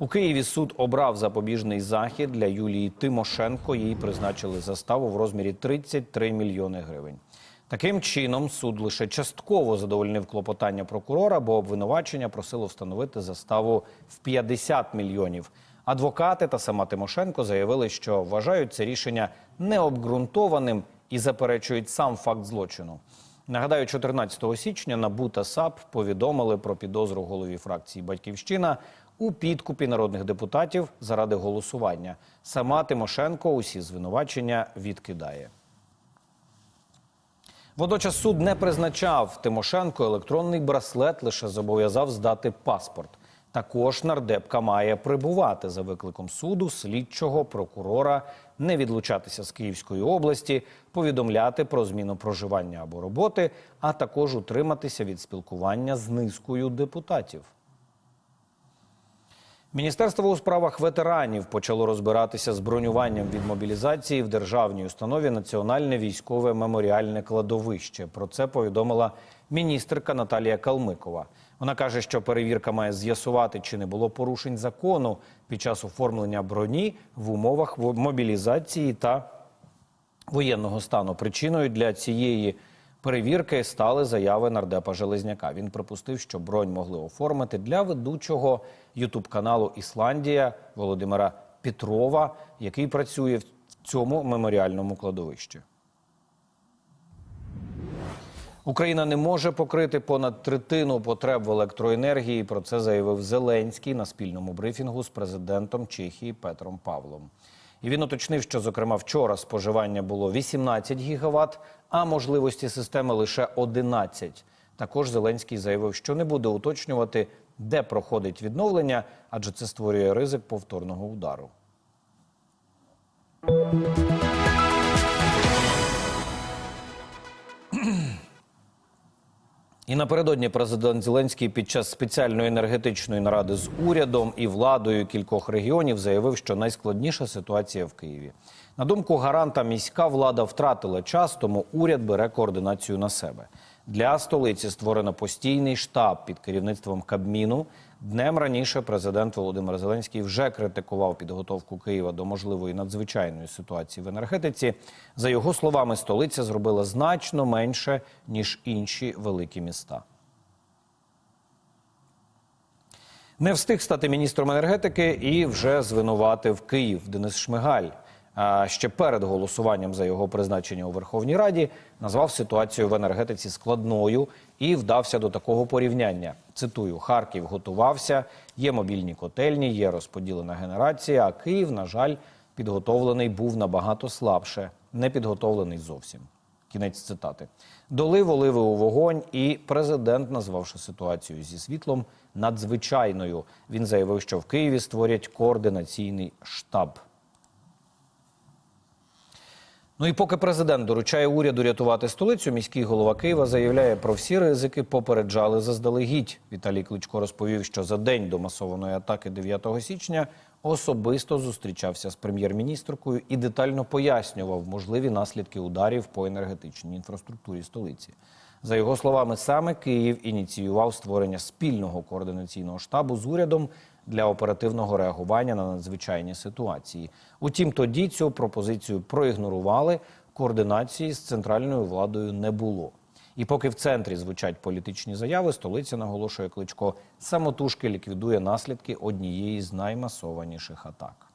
У Києві суд обрав запобіжний захід для Юлії Тимошенко. Їй призначили заставу в розмірі 33 мільйони гривень. Таким чином, суд лише частково задовольнив клопотання прокурора, бо обвинувачення просило встановити заставу в 50 мільйонів. Адвокати та сама Тимошенко заявили, що вважають це рішення необґрунтованим і заперечують сам факт злочину. Нагадаю, 14 січня НАБУ та САП повідомили про підозру голові фракції Батьківщина у підкупі народних депутатів заради голосування. Сама Тимошенко усі звинувачення відкидає. Водночас суд не призначав Тимошенко електронний браслет, лише зобов'язав здати паспорт. Також нардепка має прибувати за викликом суду, слідчого, прокурора, не відлучатися з Київської області, повідомляти про зміну проживання або роботи, а також утриматися від спілкування з низкою депутатів. Міністерство у справах ветеранів почало розбиратися з бронюванням від мобілізації в державній установі Національне військове меморіальне кладовище. Про це повідомила міністерка Наталія Калмикова. Вона каже, що перевірка має з'ясувати, чи не було порушень закону під час оформлення броні в умовах мобілізації та воєнного стану. Причиною для цієї перевірки стали заяви нардепа Железняка. Він припустив, що бронь могли оформити для ведучого ютуб-каналу Ісландія Володимира Петрова, який працює в цьому меморіальному кладовищі. Україна не може покрити понад третину потреб в електроенергії. Про це заявив Зеленський на спільному брифінгу з президентом Чехії Петром Павлом. І він уточнив, що зокрема вчора споживання було 18 гігават, а можливості системи лише 11. Також Зеленський заявив, що не буде уточнювати, де проходить відновлення, адже це створює ризик повторного удару. І напередодні президент Зеленський під час спеціальної енергетичної наради з урядом і владою кількох регіонів заявив, що найскладніша ситуація в Києві. На думку гаранта, міська влада втратила час, тому уряд бере координацію на себе. Для столиці створено постійний штаб під керівництвом Кабміну. Днем раніше президент Володимир Зеленський вже критикував підготовку Києва до можливої надзвичайної ситуації в енергетиці. За його словами, столиця зробила значно менше ніж інші великі міста. Не встиг стати міністром енергетики і вже звинуватив Київ Денис Шмигаль. Ще перед голосуванням за його призначення у Верховній Раді назвав ситуацію в енергетиці складною і вдався до такого порівняння. Цитую: Харків готувався, є мобільні котельні, є розподілена генерація. А Київ, на жаль, підготовлений був набагато слабше, не підготовлений зовсім. Кінець цитати. Долив оливи у вогонь, і президент, назвавши ситуацію зі світлом надзвичайною, він заявив, що в Києві створять координаційний штаб. Ну і поки президент доручає уряду рятувати столицю, міський голова Києва заявляє про всі ризики, попереджали заздалегідь. Віталій Кличко розповів, що за день до масованої атаки 9 січня особисто зустрічався з прем'єр-міністркою і детально пояснював можливі наслідки ударів по енергетичній інфраструктурі столиці. За його словами, саме Київ ініціював створення спільного координаційного штабу з урядом для оперативного реагування на надзвичайні ситуації. Утім, тоді цю пропозицію проігнорували. Координації з центральною владою не було. І поки в центрі звучать політичні заяви, столиця наголошує кличко самотужки ліквідує наслідки однієї з наймасованіших атак.